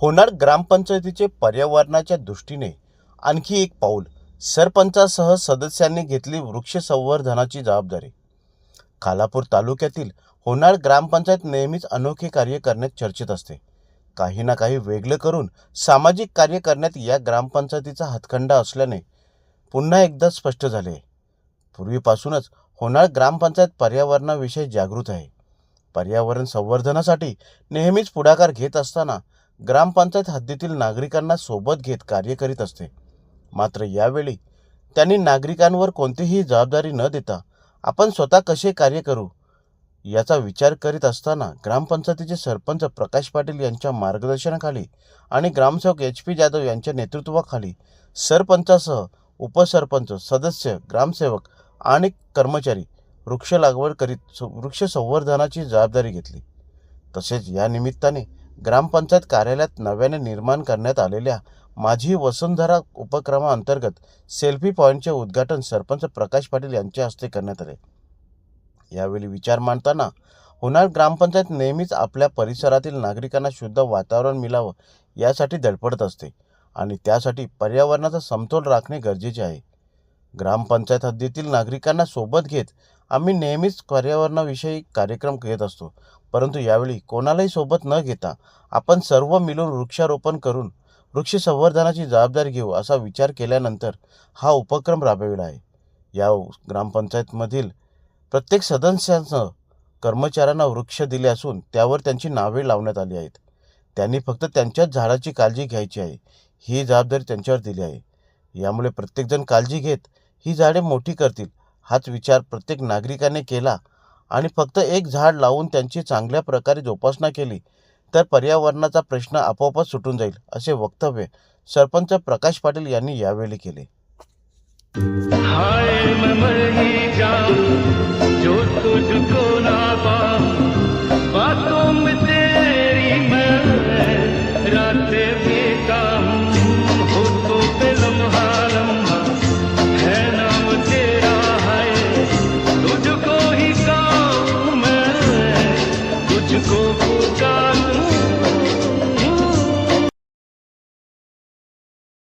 होणार ग्रामपंचायतीचे पर्यावरणाच्या दृष्टीने आणखी एक पाऊल सरपंचासह सदस्यांनी घेतली वृक्ष संवर्धनाची जबाबदारी. खालापूर तालुक्यातील होणार ग्रामपंचायत नेहमीच अनोखे कार्य करण्यात चर्चेत असते. काही ना काही वेगळं करून सामाजिक कार्य करण्यात या ग्रामपंचायतीचा हातखंडा असल्याने पुन्हा एकदा स्पष्ट झाले. पूर्वीपासूनच होणार ग्रामपंचायत पर्यावरणाविषयी जागृत आहे. पर्यावरण संवर्धनासाठी नेहमीच पुढाकार घेत असताना ग्रामपंचायत हद्दीतील नागरिकांना सोबत घेत कार्य करीत असते. मात्र यावेळी त्यांनी नागरिकांवर कोणतीही जबाबदारी न देता आपण स्वतः कसे कार्य करू याचा विचार करीत असताना ग्रामपंचायतीचे सरपंच प्रकाश पाटील यांच्या मार्गदर्शनाखाली आणि ग्रामसेवक एच पी जाधव यांच्या नेतृत्वाखाली सरपंचासह उपसरपंच सदस्य ग्रामसेवक आणि कर्मचारी वृक्ष लागवड करीत वृक्ष संवर्धनाची जबाबदारी घेतली. तसेच या निमित्ताने ग्रामपंचायत कार्यालयात नव्याने निर्माण करण्यात आलेल्या माझी वसुंधरा उपक्रमाअंतर्गत सेल्फी पॉईंटचे उद्घाटन सरपंच प्रकाश पाटील यांच्या हस्ते करण्यात आले. यावेळी विचार मांडताना होणार ग्रामपंचायत नेहमीच आपल्या परिसरातील नागरिकांना शुद्ध वातावरण मिळावं यासाठी धडपडत असते आणि त्यासाठी पर्यावरणाचा समतोल राखणे गरजेचे आहे. ग्रामपंचायत हद्दीतील नागरिकांना सोबत घेत आम्ही नेहमीच पर्यावरणाविषयी कार्यक्रम घेत असतो. परंतु यावेळी कोणालाही सोबत न घेता आपण सर्व मिळून वृक्षारोपण करून वृक्ष संवर्धनाची जबाबदारी घेऊ असा विचार केल्यानंतर हा उपक्रम राबविला आहे. या ग्रामपंचायतमधील प्रत्येक सदस्यांसह कर्मचाऱ्यांना वृक्ष दिले असून त्यावर त्यांची नावे लावण्यात आली आहेत. त्यांनी फक्त त्यांच्याच झाडाची काळजी घ्यायची आहे ही जबाबदारी त्यांच्यावर दिली आहे. यामुळे प्रत्येकजण काळजी घेत ही झाडे मोठी करतील हाच विचार प्रत्येक नागरिकाने केला आणि फक्त एक झाड लावून त्यांची चांगल्या प्रकारे जोपासना केली तर पर्यावरणाचा प्रश्न आपोआपच सुटून जाईल असे वक्तव्य सरपंच प्रकाश पाटील यांनी यावेळी केले.